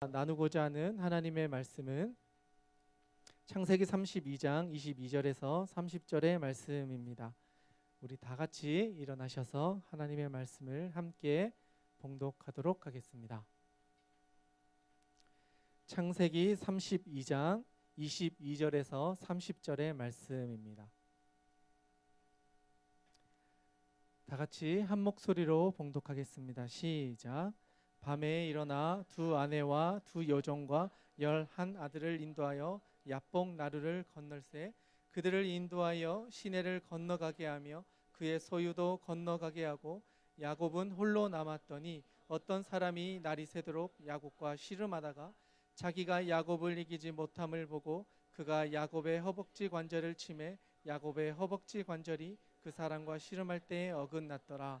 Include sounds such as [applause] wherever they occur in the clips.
나누고자 하는 하나님의 말씀은 창세기 32장 22절에서 30절의 말씀입니다. 우리 다 같이 일어나셔서 하나님의 말씀을 함께 봉독하도록 하겠습니다. 창세기 32장 22절에서 30절의 말씀입니다. 다 같이 한 목소리로 봉독하겠습니다. 시작. 밤에 일어나 두 아내와 두 여종과 열한 아들을 인도하여 야복 나루를 건널세. 그들을 인도하여 시내를 건너가게 하며 그의 소유도 건너가게 하고 야곱은 홀로 남았더니 어떤 사람이 날이 새도록 야곱과 씨름하다가 자기가 야곱을 이기지 못함을 보고 그가 야곱의 허벅지 관절을 치매 야곱의 허벅지 관절이 그 사람과 씨름할 때에 어긋났더라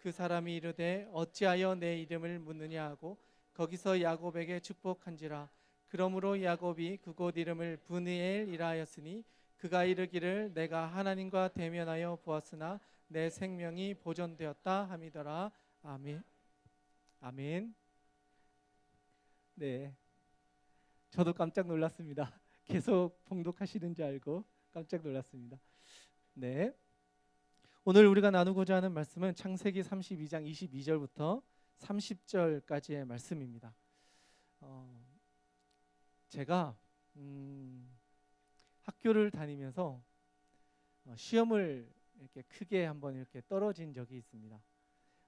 그 사람이 이르되 어찌하여 내 이름을 묻느냐 하고 거기서 야곱에게 축복한지라. 그러므로 야곱이 그곳 이름을 브니엘이라 하였으니 그가 이르기를 내가 하나님과 대면하여 보았으나 내 생명이 보존되었다 함이더라. 아멘. 아멘. 네. 저도 깜짝 놀랐습니다. [laughs] 계속 봉독하시는 줄 알고 깜짝 놀랐습니다. 네 오늘 우리가 나누고자 하는 말씀은 창세기 32장 22절부터 30절까지의 말씀입니다. 어, 제가 음, 학교를 다니면서 어, 시험을 이렇게 크게 한번 이렇게 떨어진 적이 있습니다.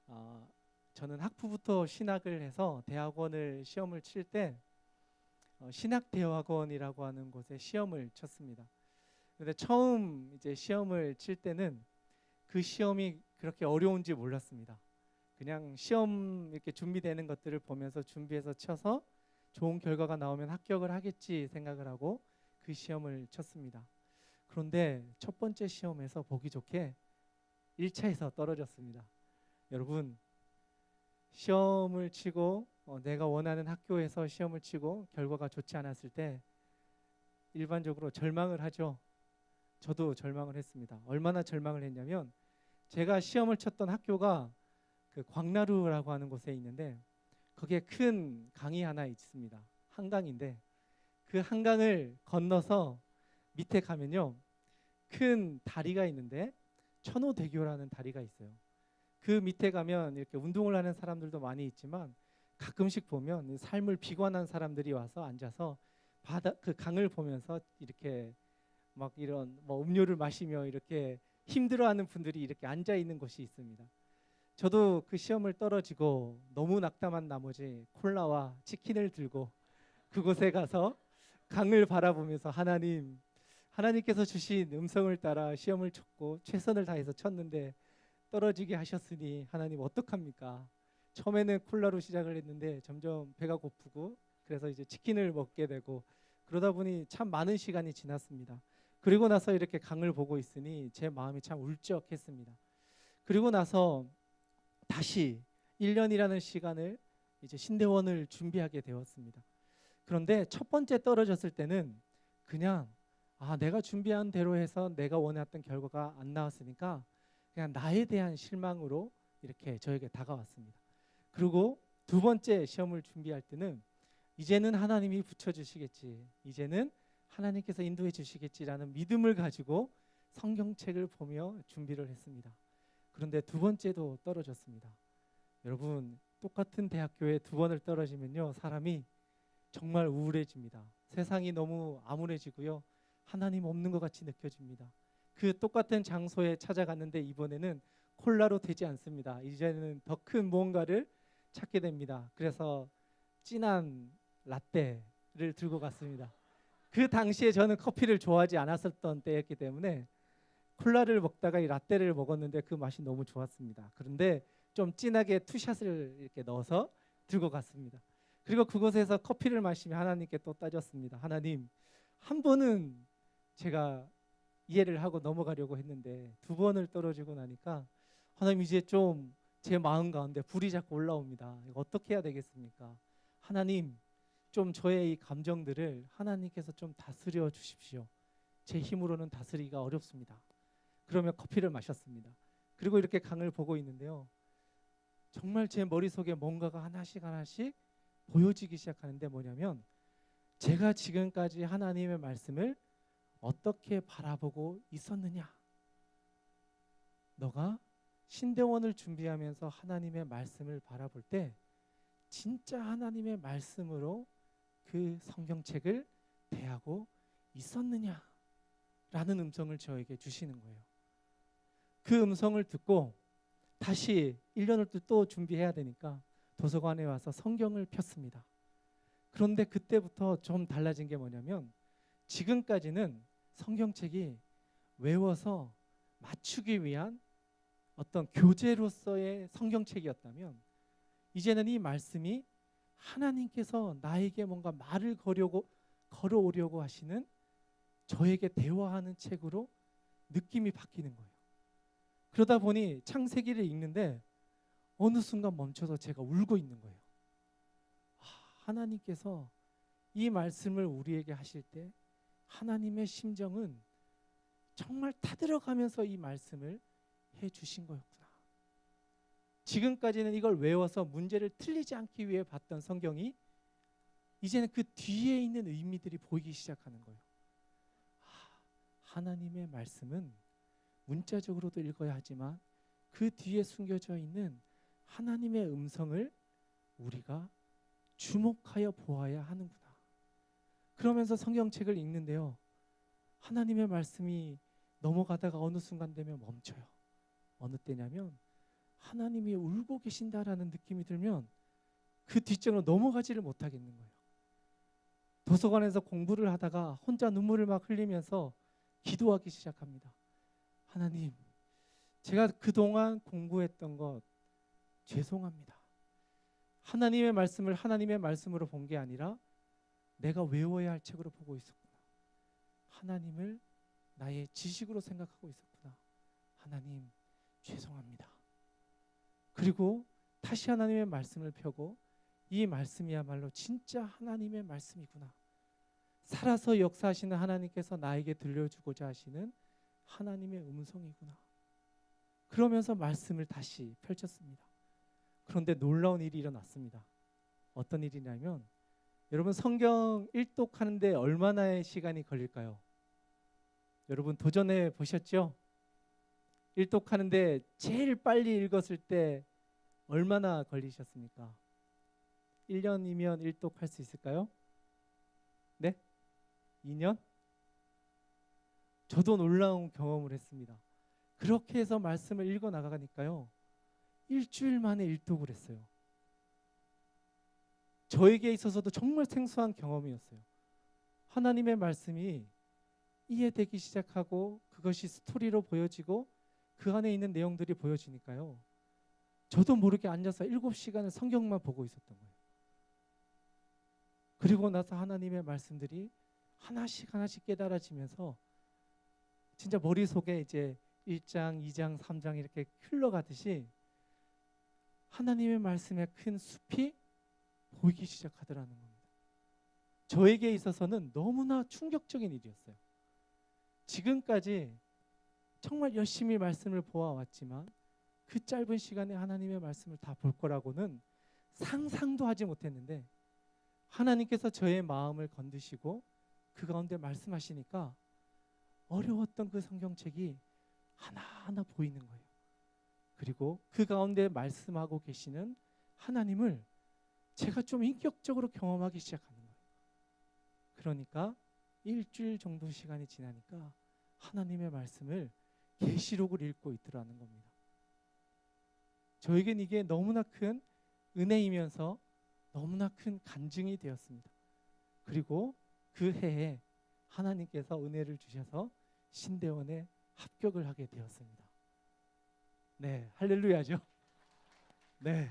어, 저는 학부부터 신학을 해서 대학원을 시험을 칠때 어, 신학대학원이라고 하는 곳에 시험을 쳤습니다. 근데 처음 이제 시험을 칠 때는 그 시험이 그렇게 어려운지 몰랐습니다. 그냥 시험 이렇게 준비되는 것들을 보면서 준비해서 쳐서 좋은 결과가 나오면 합격을 하겠지 생각을 하고 그 시험을 쳤습니다. 그런데 첫 번째 시험에서 보기 좋게 1차에서 떨어졌습니다. 여러분 시험을 치고 어, 내가 원하는 학교에서 시험을 치고 결과가 좋지 않았을 때 일반적으로 절망을 하죠. 저도 절망을 했습니다. 얼마나 절망을 했냐면 제가 시험을 쳤던 학교가 그 광나루라고 하는 곳에 있는데 거기에 큰 강이 하나 있습니다. 한강인데 그 한강을 건너서 밑에 가면요 큰 다리가 있는데 천호대교라는 다리가 있어요. 그 밑에 가면 이렇게 운동을 하는 사람들도 많이 있지만 가끔씩 보면 삶을 비관한 사람들이 와서 앉아서 바다 그 강을 보면서 이렇게 막 이런 뭐 음료를 마시며 이렇게 힘들어하는 분들이 이렇게 앉아 있는 곳이 있습니다. 저도 그 시험을 떨어지고 너무 낙담한 나머지 콜라와 치킨을 들고 그곳에 가서 강을 바라보면서 하나님 하나님께서 주신 음성을 따라 시험을 쳤고 최선을 다해서 쳤는데 떨어지게 하셨으니 하나님 어떡합니까? 처음에는 콜라로 시작을 했는데 점점 배가 고프고 그래서 이제 치킨을 먹게 되고 그러다 보니 참 많은 시간이 지났습니다. 그리고 나서 이렇게 강을 보고 있으니 제 마음이 참 울적했습니다. 그리고 나서 다시 1년이라는 시간을 이제 신대원을 준비하게 되었습니다. 그런데 첫 번째 떨어졌을 때는 그냥 아 내가 준비한 대로 해서 내가 원했던 결과가 안 나왔으니까 그냥 나에 대한 실망으로 이렇게 저에게 다가왔습니다. 그리고 두 번째 시험을 준비할 때는 이제는 하나님이 붙여주시겠지. 이제는 하나님께서 인도해 주시겠지라는 믿음을 가지고 성경책을 보며 준비를 했습니다. 그런데 두 번째도 떨어졌습니다. 여러분 똑같은 대학교에 두 번을 떨어지면요 사람이 정말 우울해집니다. 세상이 너무 암울해지고요 하나님 없는 것 같이 느껴집니다. 그 똑같은 장소에 찾아갔는데 이번에는 콜라로 되지 않습니다. 이제는 더 큰 무언가를 찾게 됩니다. 그래서 진한 라떼를 들고 갔습니다. 그 당시에 저는 커피를 좋아하지 않았었던 때였기 때문에 콜라를 먹다가 이 라떼를 먹었는데 그 맛이 너무 좋았습니다. 그런데 좀 진하게 투샷을 이렇게 넣어서 들고 갔습니다. 그리고 그곳에서 커피를 마시며 하나님께 또 따졌습니다. 하나님, 한 번은 제가 이해를 하고 넘어가려고 했는데 두 번을 떨어지고 나니까 하나님 이제 좀 제 마음 가운데 불이 자꾸 올라옵니다. 이거 어떻게 해야 되겠습니까? 하나님, 좀 저의 이 감정들을 하나님께서 좀 다스려 주십시오. 제 힘으로는 다스리기가 어렵습니다. 그러며 커피를 마셨습니다. 그리고 이렇게 강을 보고 있는데요. 정말 제 머릿속에 뭔가가 하나씩 하나씩 보여지기 시작하는데 뭐냐면 제가 지금까지 하나님의 말씀을 어떻게 바라보고 있었느냐? 너가 신대원을 준비하면서 하나님의 말씀을 바라볼 때 진짜 하나님의 말씀으로 그 성경책을 대하고 있었느냐? 라는 음성을 저에게 주시는 거예요. 그 음성을 듣고 다시 1년을 또- 또 준비해야 되니까 도서관에 와서 성경을 폈습니다. 그런데 그때부터 좀 달라진 게 뭐냐면 지금까지는 성경책이 외워서 맞추기 위한 어떤 교재로서의 성경책이었다면 이제는 이 말씀이 하나님께서 나에게 뭔가 말을 거려고 걸어오려고 하시는 저에게 대화하는 책으로 느낌이 바뀌는 거예요. 그러다 보니 창세기를 읽는데 어느 순간 멈춰서 제가 울고 있는 거예요. 아, 하나님께서 이 말씀을 우리에게 하실 때 하나님의 심정은 정말 타들어가면서 이 말씀을 해 주신 거였구나. 지금까지는 이걸 외워서 문제를 틀리지 않기 위해 봤던 성경이 이제는 그 뒤에 있는 의미들이 보이기 시작하는 거예요. 아, 하나님의 말씀은 문자적으로도 읽어야 하지만 그 뒤에 숨겨져 있는 하나님의 음성을 우리가 주목하여 보아야 하는구나. 그러면서 성경책을 읽는데요. 하나님의 말씀이 넘어가다가 어느 순간 되면 멈춰요. 어느 때냐면 하나님이 울고 계신다라는 느낌이 들면 그 뒷전으로 넘어가지를 못하겠는 거예요. 도서관에서 공부를 하다가 혼자 눈물을 막 흘리면서 기도하기 시작합니다. 하나님, 제가 그동안 공부했던 것 죄송합니다. 하나님의 말씀을 하나님의 말씀으로 본 게 아니라 내가 외워야 할 책으로 보고 있었구나. 하나님을 나의 지식으로 생각하고 있었구나. 하나님, 죄송합니다. 그리고 다시 하나님의 말씀을 펴고 이 말씀이야말로 진짜 하나님의 말씀이구나. 살아서 역사하시는 하나님께서 나에게 들려주고자 하시는 하나님의 음성이구나. 그러면서 말씀을 다시 펼쳤습니다. 그런데 놀라운 일이 일어났습니다. 어떤 일이냐면 여러분 성경 일독 하는데 얼마나의 시간이 걸릴까요? 여러분 도전해 보셨죠? 일독 하는데 제일 빨리 읽었을 때 얼마나 걸리셨습니까? 1년이면 일독할 수 있을까요? 네? 2년? 저도 놀라운 경험을 했습니다. 그렇게 해서 말씀을 읽어 나가니까요. 일주일 만에 일독을 했어요. 저에게 있어서도 정말 생소한 경험이었어요. 하나님의 말씀이 이해되기 시작하고 그것이 스토리로 보여지고 그 안에 있는 내용들이 보여지니까요. 저도 모르게 앉아서 일곱 시간을 성경만 보고 있었던 거예요. 그리고 나서 하나님의 말씀들이 하나씩 하나씩 깨달아지면서 진짜 머릿속에 이제 1장, 2장, 3장 이렇게 흘러가듯이 하나님의 말씀의 큰 숲이 보이기 시작하더라는 겁니다. 저에게 있어서는 너무나 충격적인 일이었어요. 지금까지 정말 열심히 말씀을 보아왔지만 그 짧은 시간에 하나님의 말씀을 다 볼 거라고는 상상도 하지 못했는데 하나님께서 저의 마음을 건드시고 그 가운데 말씀하시니까 어려웠던 그 성경책이 하나하나 보이는 거예요. 그리고 그 가운데 말씀하고 계시는 하나님을 제가 좀 인격적으로 경험하기 시작하는 거예요. 그러니까 일주일 정도 시간이 지나니까 하나님의 말씀을 계시록을 읽고 있더라는 겁니다. 저에겐 이게 너무나 큰 은혜이면서 너무나 큰 간증이 되었습니다. 그리고 그 해에 하나님께서 은혜를 주셔서 신대원에 합격을 하게 되었습니다. 네, 할렐루야죠. 네.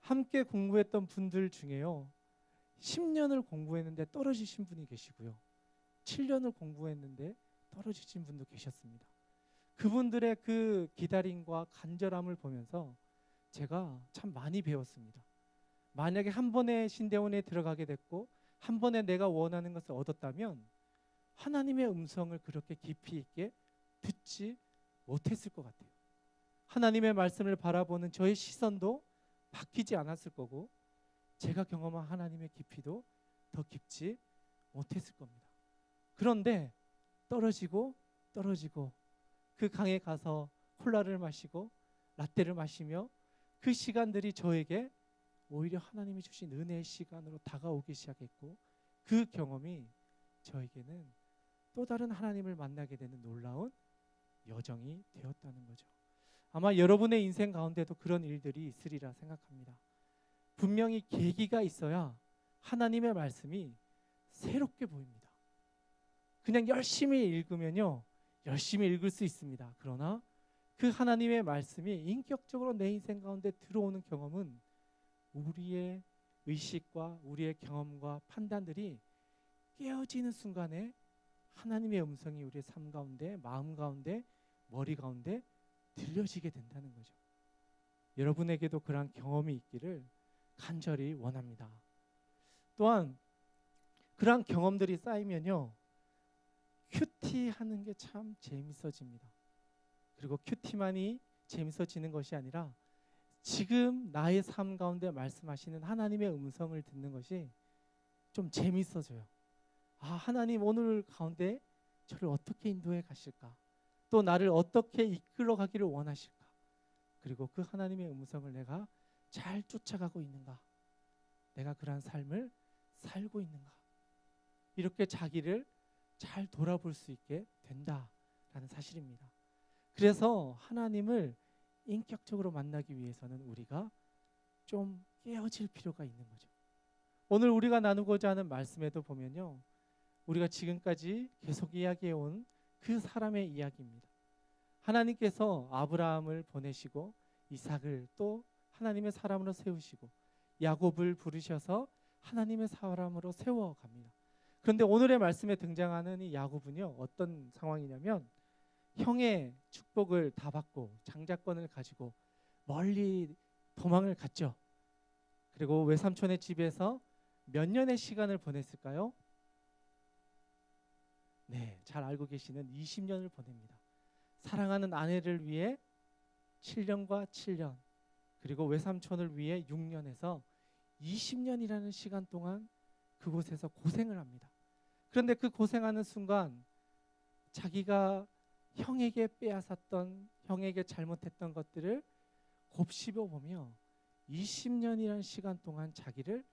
함께 공부했던 분들 중에요. 10년을 공부했는데 떨어지신 분이 계시고요. 7년을 공부했는데 떨어지신 분도 계셨습니다. 그분들의 그 기다림과 간절함을 보면서 제가 참 많이 배웠습니다. 만약에 한 번에 신대원에 들어가게 됐고 한 번에 내가 원하는 것을 얻었다면 하나님의 음성을 그렇게 깊이 있게 듣지 못했을 것 같아요. 하나님의 말씀을 바라보는 저의 시선도 바뀌지 않았을 거고 제가 경험한 하나님의 깊이도 더 깊지 못했을 겁니다. 그런데 떨어지고 떨어지고 그 강에 가서 콜라를 마시고 라떼를 마시며 그 시간들이 저에게 오히려 하나님이 주신 은혜의 시간으로 다가오기 시작했고 그 경험이 저에게는 또 다른 하나님을 만나게 되는 놀라운 여정이 되었다는 거죠. 아마 여러분의 인생 가운데도 그런 일들이 있으리라 생각합니다. 분명히 계기가 있어야 하나님의 말씀이 새롭게 보입니다. 그냥 열심히 읽으면요. 열심히 읽을 수 있습니다. 그러나 그 하나님의 말씀이 인격적으로 내 인생 가운데 들어오는 경험은 우리의 의식과 우리의 경험과 판단들이 깨어지는 순간에 하나님의 음성이 우리의 삶 가운데, 마음 가운데, 머리 가운데 들려지게 된다는 거죠. 여러분에게도 그러한 경험이 있기를 간절히 원합니다. 또한 그러한 경험들이 쌓이면요. 큐티 하는 게 참 재밌어집니다. 그리고 큐티만이 재밌어지는 것이 아니라 지금 나의 삶 가운데 말씀하시는 하나님의 음성을 듣는 것이 좀 재밌어져요. 아, 하나님 오늘 가운데 저를 어떻게 인도해 가실까? 또 나를 어떻게 이끌어 가기를 원하실까? 그리고 그 하나님의 음성을 내가 잘 쫓아가고 있는가? 내가 그러한 삶을 살고 있는가? 이렇게 자기를 잘 돌아볼 수 있게 된다라는 사실입니다. 그래서 하나님을 인격적으로 만나기 위해서는 우리가 좀 깨어질 필요가 있는 거죠. 오늘 우리가 나누고자 하는 말씀에도 보면요. 우리가 지금까지 계속 이야기해 온 그 사람의 이야기입니다. 하나님께서 아브라함을 보내시고 이삭을 또 하나님의 사람으로 세우시고 야곱을 부르셔서 하나님의 사람으로 세워 갑니다. 그런데 오늘의 말씀에 등장하는 이 야곱은요. 어떤 상황이냐면 형의 축복을 다 받고 장자권을 가지고 멀리 도망을 갔죠. 그리고 외삼촌의 집에서 몇 년의 시간을 보냈을까요? 네, 잘 알고 계시는 20년을 보냅니다. 사랑하는 아내를 위해 7년과 7년, 그리고 외삼촌을 위해 6년에서 20년이라는 시간 동안 그곳에서 고생을 합니다. 그런데 그 고생하는 순간 자기가 형에게 빼앗았던 형에게 잘못했던 것들을 곱씹어 보며 20년이라는 시간 동안 자기를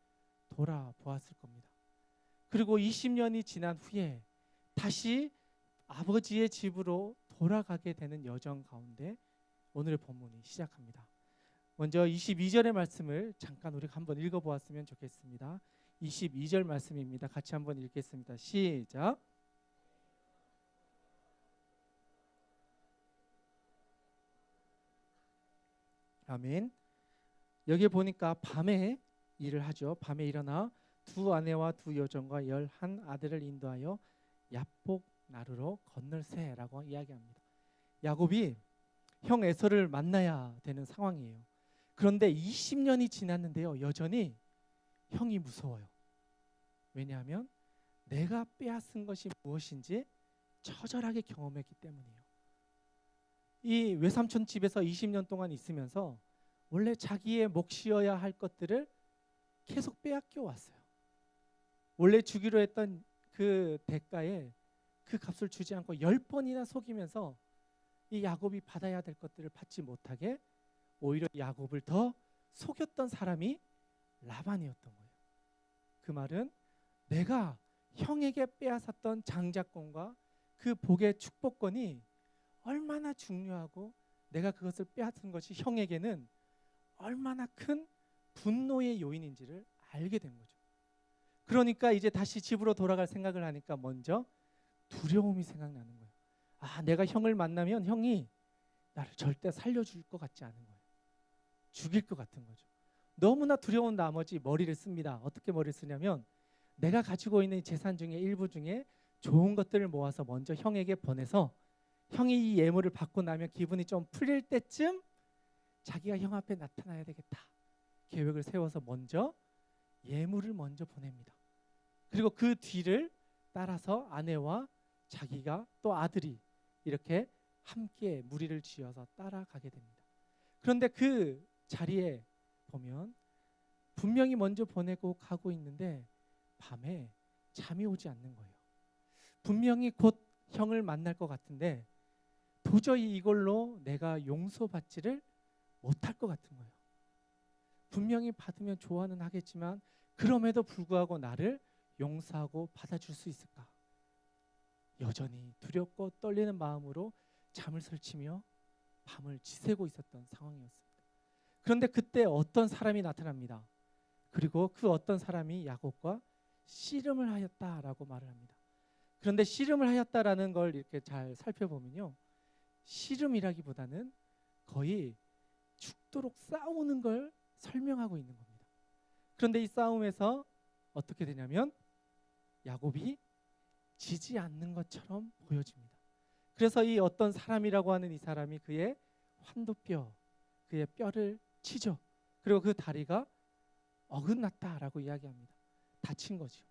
돌아보았을 겁니다. 그리고 20년이 지난 후에 다시 아버지의 집으로 돌아가게 되는 여정 가운데 오늘의 본문이 시작합니다. 먼저 22절의 말씀을 잠깐 우리가 한번 읽어 보았으면 좋겠습니다. 22절 말씀입니다. 같이 한번 읽겠습니다. 시작. 아멘. 여기 보니까 밤에 일을 하죠. 밤에 일어나 두 아내와 두 여종과 열한 아들을 인도하여 야복 나루로 건널세라고 이야기합니다. 야곱이 형 에서를 만나야 되는 상황이에요. 그런데 20년이 지났는데요. 여전히 형이 무서워요. 왜냐하면 내가 빼앗은 것이 무엇인지 처절하게 경험했기 때문이에요. 이 외삼촌 집에서 20년 동안 있으면서 원래 자기의 몫이어야 할 것들을 계속 빼앗겨 왔어요. 원래 주기로 했던 그 대가에 그 값을 주지 않고 열 번이나 속이면서 이 야곱이 받아야 될 것들을 받지 못하게 오히려 야곱을 더 속였던 사람이 라반이었던 거예요. 그 말은 내가 형에게 빼앗았던 장자권과 그 복의 축복권이 얼마나 중요하고 내가 그것을 빼앗은 것이 형에게는 얼마나 큰 분노의 요인인지를 알게 된 거죠. 그러니까 이제 다시 집으로 돌아갈 생각을 하니까 먼저 두려움이 생각나는 거예요. 아, 내가 형을 만나면 형이 나를 절대 살려줄 것 같지 않은 거예요. 죽일 것 같은 거죠. 너무나 두려운 나머지 머리를 씁니다. 어떻게 머리를 쓰냐면 내가 가지고 있는 재산 중에 일부 중에 좋은 것들을 모아서 먼저 형에게 보내서 형이 이 예물을 받고 나면 기분이 좀 풀릴 때쯤 자기가 형 앞에 나타나야 되겠다. 계획을 세워서 먼저 예물을 먼저 보냅니다. 그리고 그 뒤를 따라서 아내와 자기가 또 아들이 이렇게 함께 무리를 지어서 따라가게 됩니다. 그런데 그 자리에 보면 분명히 먼저 보내고 가고 있는데 밤에 잠이 오지 않는 거예요. 분명히 곧 형을 만날 것 같은데 도저히 이걸로 내가 용서받지를 못할 것 같은 거예요. 분명히 받으면 좋아는 하겠지만 그럼에도 불구하고 나를 용서하고 받아줄 수 있을까? 여전히 두렵고 떨리는 마음으로 잠을 설치며 밤을 지새고 있었던 상황이었습니다. 그런데 그때 어떤 사람이 나타납니다. 그리고 그 어떤 사람이 야곱과 씨름을 하였다라고 말을 합니다. 그런데 씨름을 하였다라는 걸 이렇게 잘 살펴보면요. 씨름이라기보다는 거의 죽도록 싸우는 걸 설명하고 있는 겁니다. 그런데 이 싸움에서 어떻게 되냐면 야곱이 지지 않는 것처럼 보여집니다. 그래서 이 어떤 사람이라고 하는 이 사람이 그의 환도뼈, 그의 뼈를 치죠. 그리고 그 다리가 어긋났다라고 이야기합니다. 다친 거죠.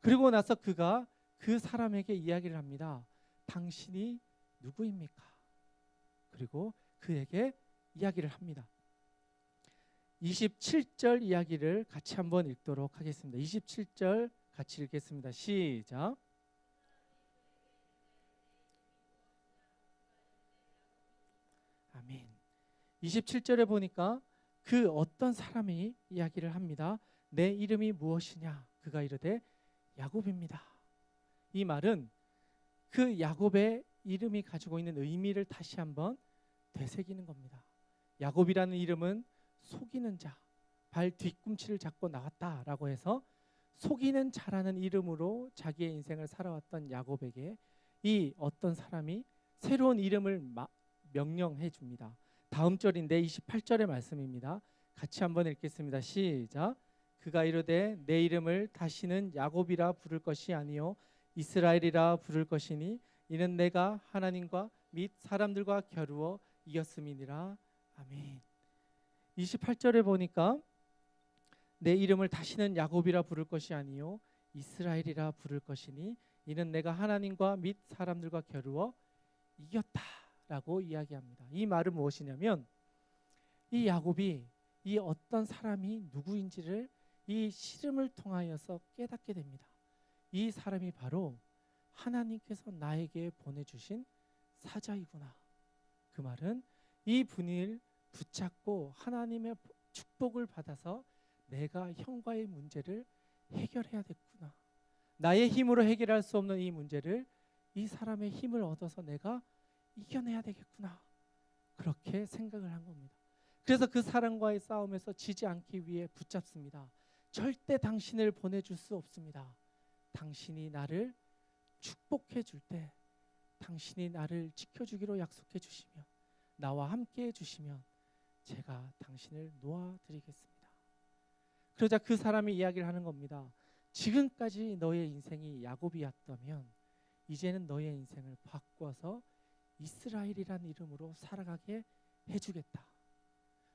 그리고 나서 그가 그 사람에게 이야기를 합니다. 당신이 누구입니까? 그리고 그에게 이야기를 합니다. 27절 이야기를 같이 한번 읽도록 하겠습니다. 27절 같이 읽겠습니다. 시작. 아멘. 27절에 보니까 그 어떤 사람이 이야기를 합니다. 내 이름이 무엇이냐? 그가 이르되 야곱입니다. 이 말은 그 야곱의 이름이 가지고 있는 의미를 다시 한번 되새기는 겁니다. 야곱이라는 이름은 속이는 자, 발 뒤꿈치를 잡고 나왔다라고 해서 속이는 자라는 이름으로 자기의 인생을 살아왔던 야곱에게 이 어떤 사람이 새로운 이름을 명령해 줍니다. 다음 절인데 28절의 말씀입니다. 같이 한번 읽겠습니다. 시작. 그가 이르되 내 이름을 다시는 야곱이라 부를 것이 아니요 이스라엘이라 부를 것이니 이는 내가 하나님과 및 사람들과 겨루어 이겼음이니라. 아멘. 28절에 보니까 내 이름을 다시는 야곱이라 부를 것이 아니요 이스라엘이라 부를 것이니 이는 내가 하나님과 및 사람들과 겨루어 이겼다라고 이야기합니다. 이 말은 무엇이냐면 이 야곱이 이 어떤 사람이 누구인지를 이 시름을 통하여서 깨닫게 됩니다. 이 사람이 바로 하나님께서 나에게 보내주신 사자이구나. 그 말은 이 분을 붙잡고 하나님의 축복을 받아서 내가 형과의 문제를 해결해야 됐구나. 나의 힘으로 해결할 수 없는 이 문제를 이 사람의 힘을 얻어서 내가 이겨내야 되겠구나. 그렇게 생각을 한 겁니다. 그래서 그 사람과의 싸움에서 지지 않기 위해 붙잡습니다. 절대 당신을 보내줄 수 없습니다. 당신이 나를 축복해 줄 때, 당신이 나를 지켜주기로 약속해 주시면, 나와 함께 해 주시면, 제가 당신을 놓아드리겠습니다. 그러자 그 사람이 이야기를 하는 겁니다. 지금까지 너의 인생이 야곱이었다면 이제는 너의 인생을 바꿔서 이스라엘이라는 이름으로 살아가게 해주겠다.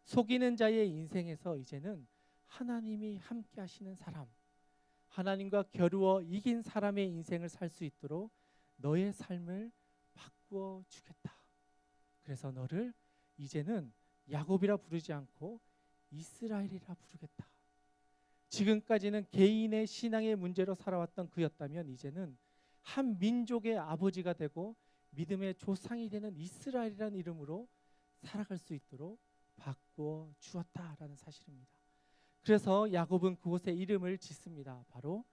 속이는 자의 인생에서 이제는 하나님이 함께 하시는 사람, 하나님과 겨루어 이긴 사람의 인생을 살 수 있도록 너의 삶을 바꾸어 주겠다. 그래서 너를 이제는 야곱이라 부르지 않고 이스라엘이라 부르겠다. 지금까지는 개인의 신앙의 문제로 살아왔던 그였다면 이제는 한 민족의 아버지가 되고 믿음의 조상이 되는 이스라엘이라는 이름으로 살아갈 수 있도록 바꾸어 주었다라는 사실입니다. 그래서 야곱은 그곳에 이름을 짓습니다. 바로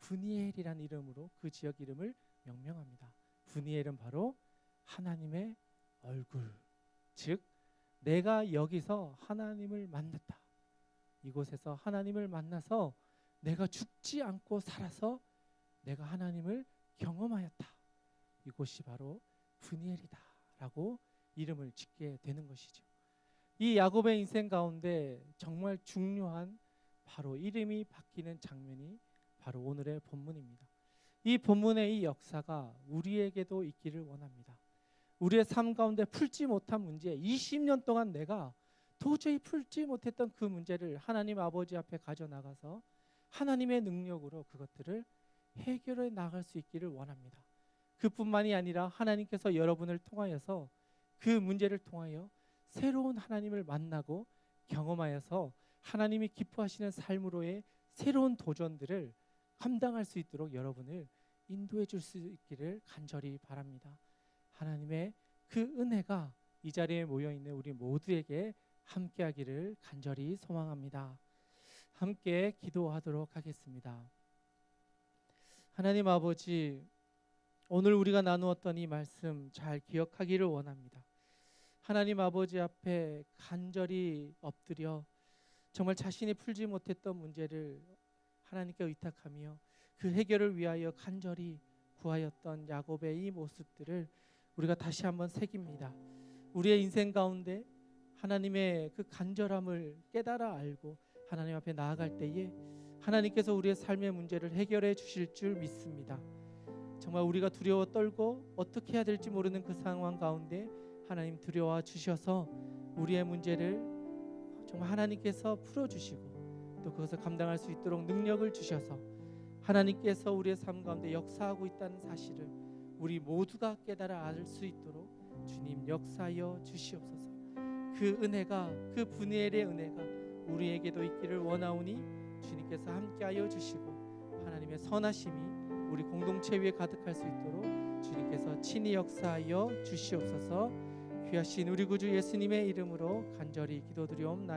분이엘이라는 이름으로 그 지역 이름을 명명합니다. 분이엘은 바로 하나님의 얼굴, 즉 내가 여기서 하나님을 만났다. 이곳에서 하나님을 만나서 내가 죽지 않고 살아서 내가 하나님을 경험하였다. 이곳이 바로 분이엘이다라고 이름을 짓게 되는 것이죠. 이 야곱의 인생 가운데 정말 중요한 바로 이름이 바뀌는 장면이 바로 오늘의 본문입니다. 이 본문의 이 역사가 우리에게도 있기를 원합니다. 우리의 삶 가운데 풀지 못한 문제, 20년 동안 내가 도저히 풀지 못했던 그 문제를 하나님 아버지 앞에 가져 나가서 하나님의 능력으로 그것들을 해결해 나갈 수 있기를 원합니다. 그뿐만이 아니라 하나님께서 여러분을 통하여서 그 문제를 통하여 새로운 하나님을 만나고 경험하여서 하나님이 기뻐하시는 삶으로의 새로운 도전들을 감당할 수 있도록 여러분을 인도해 줄 수 있기를 간절히 바랍니다. 하나님의 그 은혜가 이 자리에 모여 있는 우리 모두에게 함께하기를 간절히 소망합니다. 함께 기도하도록 하겠습니다. 하나님 아버지 오늘 우리가 나누었던 이 말씀 잘 기억하기를 원합니다. 하나님 아버지 앞에 간절히 엎드려 정말 자신이 풀지 못했던 문제를 하나님께 의탁하며 그 해결을 위하여 간절히 구하였던 야곱의 이 모습들을 우리가 다시 한번 새깁니다. 우리의 인생 가운데 하나님의 그 간절함을 깨달아 알고 하나님 앞에 나아갈 때에 하나님께서 우리의 삶의 문제를 해결해 주실 줄 믿습니다. 정말 우리가 두려워 떨고 어떻게 해야 될지 모르는 그 상황 가운데 하나님 두려워 주셔서 우리의 문제를 정말 하나님께서 풀어 주시고 또 그것을 감당할 수 있도록 능력을 주셔서 하나님께서 우리의 삶 가운데 역사하고 있다는 사실을 우리 모두가 깨달아 알 수 있도록 주님 역사하여 주시옵소서. 그 은혜가 그 분의엘의 은혜가 우리에게도 있기를 원하오니 주님께서 함께하여 주시고 하나님의 선하심이 우리 공동체 위에 가득할 수 있도록 주님께서 친히 역사하여 주시옵소서. 귀하신 우리 구주 예수님의 이름으로 간절히 기도드리옵나이다.